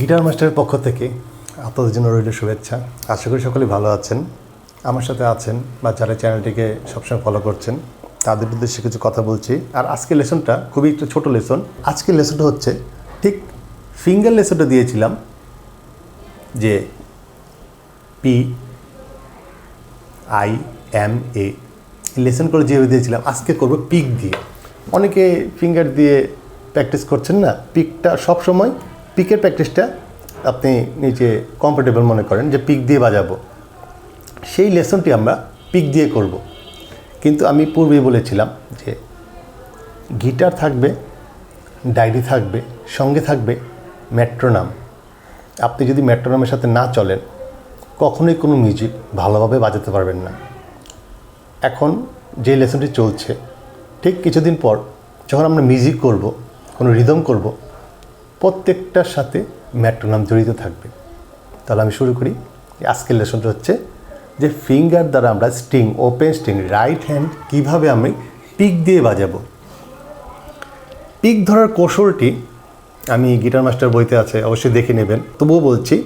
Guitar মাস্টারের পক্ষ থেকে আপনাদের জন্য রইল শুভেচ্ছা। আশা করি সকলে ভালো আছেন। আমার সাথে আছেন বা যারা চ্যানেলটিকে সবসময় ফলো করছেন তাদের উদ্দেশ্যে কিছু কথা বলছি। আর আজকে লেসনটা খুবই একটু ছোট লেসন। আজকের লেসনটা হচ্ছে, ঠিক ফিঙ্গার লেসনটা দিয়েছিলাম যে P I M A. Lesson করে যেভাবে দিয়েছিলাম, আজকে করব পিক দিয়ে। অনেকে ফিঙ্গার দিয়ে প্র্যাকটিস করছেন না, পিকটা সব সময় পিকের প্র্যাকটিসটা আপনি নিজে কমফোর্টেবল মনে করেন যে পিক দিয়ে বাজাবো। সেই লেসনটি আমরা পিক দিয়ে করব। কিন্তু আমি পূর্বেই বলেছিলাম যে গিটার থাকবে, ডায়েরি থাকবে, সঙ্গে থাকবে মেট্রোনাম আপনি যদি মেট্রোনামের সাথে না চলেন, কখনোই কোনো মিউজিক ভালোভাবে বাজাতে পারবেন না। এখন যে লেসনটি চলছে, ঠিক কিছুদিন পর যখন আমরা মিউজিক করব, কোনো রিদম করব, প্রত্যেকটার সাথে মেট্রোনাম জড়িত থাকবে। তাহলে আমি শুরু করি। আজকের লেসনটা হচ্ছে যে ফিঙ্গার দ্বারা আমরা string open string right hand কীভাবে আমি পিক দিয়ে বাজাবো? পিক ধরার কৌশলটি আমি গিটার মাস্টার বইতে আছে, অবশ্যই দেখে নেবেন। তবুও বলছি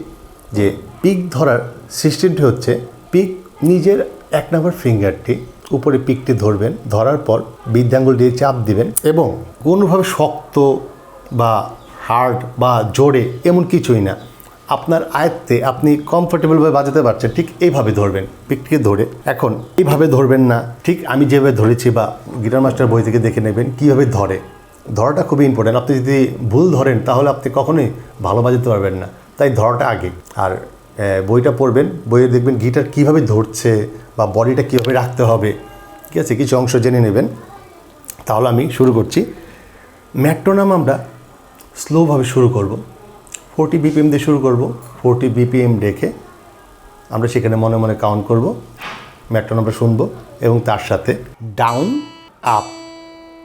যে পিক ধরার সিস্টেমটি হচ্ছে পিক নিজের এক নম্বর ফিঙ্গারটি উপরে পিকটি ধরবেন, ধরার পর বৃদ্ধাঙ্গুল দিয়ে চাপ দিবেন এবং কোনোভাবে শক্ত বা হার্ড বা জোরে এমন কিছুই না। আপনার আয়ত্তে আপনি কমফোর্টেবলভাবে বাজাতে পারছেন, ঠিক এইভাবে ধরবেন। পিকটিকে ধরে, এখন এইভাবে ধরবেন না, ঠিক আমি যেভাবে ধরেছি বা গিটার মাস্টার বই থেকে দেখে নেবেন কীভাবে ধরে। ধরাটা খুবই ইম্পর্টেন্ট আপনি যদি ভুল ধরেন, তাহলে আপনি কখনোই ভালো বাজাতে পারবেন না। তাই ধরাটা আগে। আর বইটা পড়বেন, বইয়ে দেখবেন গিটার কীভাবে ধরছে বা বডিটা কীভাবে রাখতে হবে। ঠিক আছে, কিছু অংশ জেনে নেবেন। তাহলে আমি শুরু করছি। ম্যাট্রোনাম আমরা স্লোভাবে শুরু করব। ফোরটি বিপিএম দিয়ে শুরু করব। ফোরটি বিপিএম রেখে আমরা সেখানে মনে মনে কাউন্ট করব ম্যাট্রোনামটা শুনব এবং তার সাথে ডাউন আপ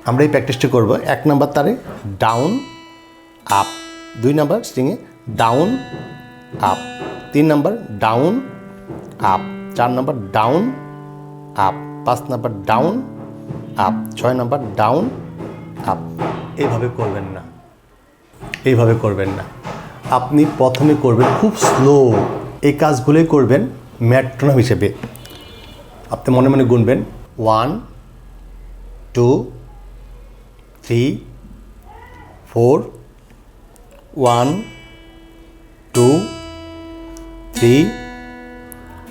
আমরা এই প্র্যাকটিসটা করব। এক নাম্বার তারে ডাউন আপ দুই নাম্বার স্ট্রিংয়ে ডাউন আপ তিন নাম্বার ডাউন আপ চার নাম্বার ডাউন আপ পাঁচ নাম্বার ডাউন আপ ছয় নাম্বার ডাউন আপ এইভাবে করবেন না। এইভাবে করবেন না। আপনি প্রথমে করবেন খুব স্লো এই কাজগুলোই করবেন ম্যাট্রোনাম হিসেবে। আপনি মনে মনে গুনবেন। One two three four one two three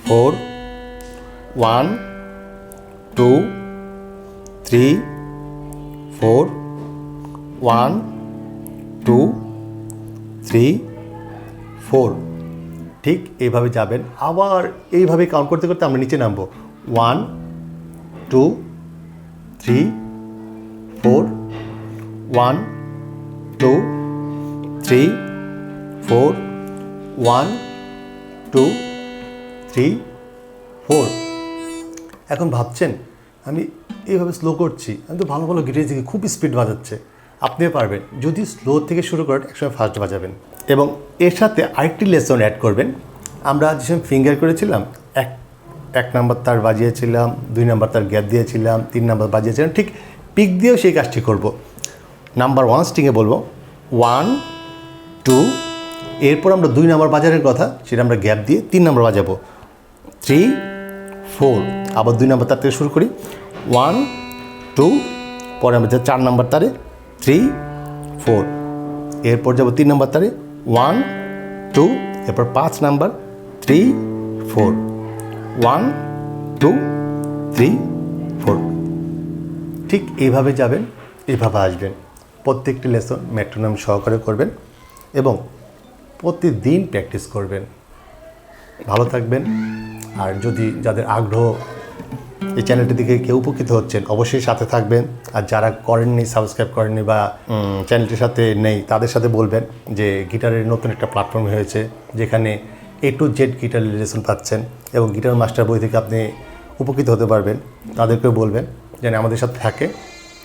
four one two three four one two three four. ঠিক এইভাবে যাবেন। আবার এইভাবে কাউন্ট করতে করতে আমরা নিচে নামবো। One two three four one two three four one two three four এখন ভাবছেন, আমি এইভাবে স্লো করছি, আমি তো ভালো ভালো গিটার খুব স্পিড বাজাচ্ছে। আপনিও পারবেন। যদি স্লো থেকে শুরু করেন, একসময় ফাস্ট বাজাবেন। এবং এর সাথে আরেকটি লেসন অ্যাড করবেন। আমরা যে সময় ফিঙ্গার করেছিলাম, এক এক নাম্বার তার বাজিয়েছিলাম, দুই নাম্বার তার গ্যাপ দিয়েছিলাম, তিন নাম্বার বাজিয়েছিলাম, ঠিক পিক দিয়েও সেই কাজটি করব। নাম্বার ওয়ান স্টিংয়ে বলব ওয়ান টু এরপর আমরা দুই নাম্বার বাজারের কথা, সেটা আমরা গ্যাপ দিয়ে তিন নাম্বার বাজাবো। থ্রি ফোর আবার দুই নাম্বার তার থেকে শুরু করি। ওয়ান টু পরে আমরা চার নাম্বার তারে থ্রি ফোর এরপর যাব তিন নাম্বার তারে ওয়ান, টু, এরপর পাঁচ number three four one, two three four ঠিক এইভাবে যাবেন এইভাবে আসবেন। প্রত্যেকটি লেসন মেট্রোনাম সহকারে করবেন এবং প্রতিদিন প্র্যাকটিস করবেন। ভালো থাকবেন। আর যদি যাদের আগ্রহ এই চ্যানেলটি দিকে কেউ উপকৃত হচ্ছেন, অবশ্যই সাথে থাকবেন। আর যারা করেননি সাবস্ক্রাইব করেননি বা চ্যানেলটির সাথে নেই, তাদের সাথে বলবেন যে গিটারের নতুন একটা প্ল্যাটফর্ম হয়েছে, যেখানে A to Z guitar lesson পাচ্ছেন এবং গিটার মাস্টার বই থেকে আপনি উপকৃত হতে পারবেন। তাদেরকেও বলবেন যেন আমাদের সাথে থাকে।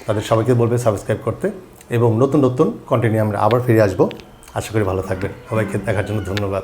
তাদের সবাইকে বলবে সাবস্ক্রাইব করতে। এবং নতুন নতুন কন্টেন্ট আমরা আবার ফিরে আসব। আশা করি ভালো থাকবেন। সবাইকে দেখার জন্য ধন্যবাদ।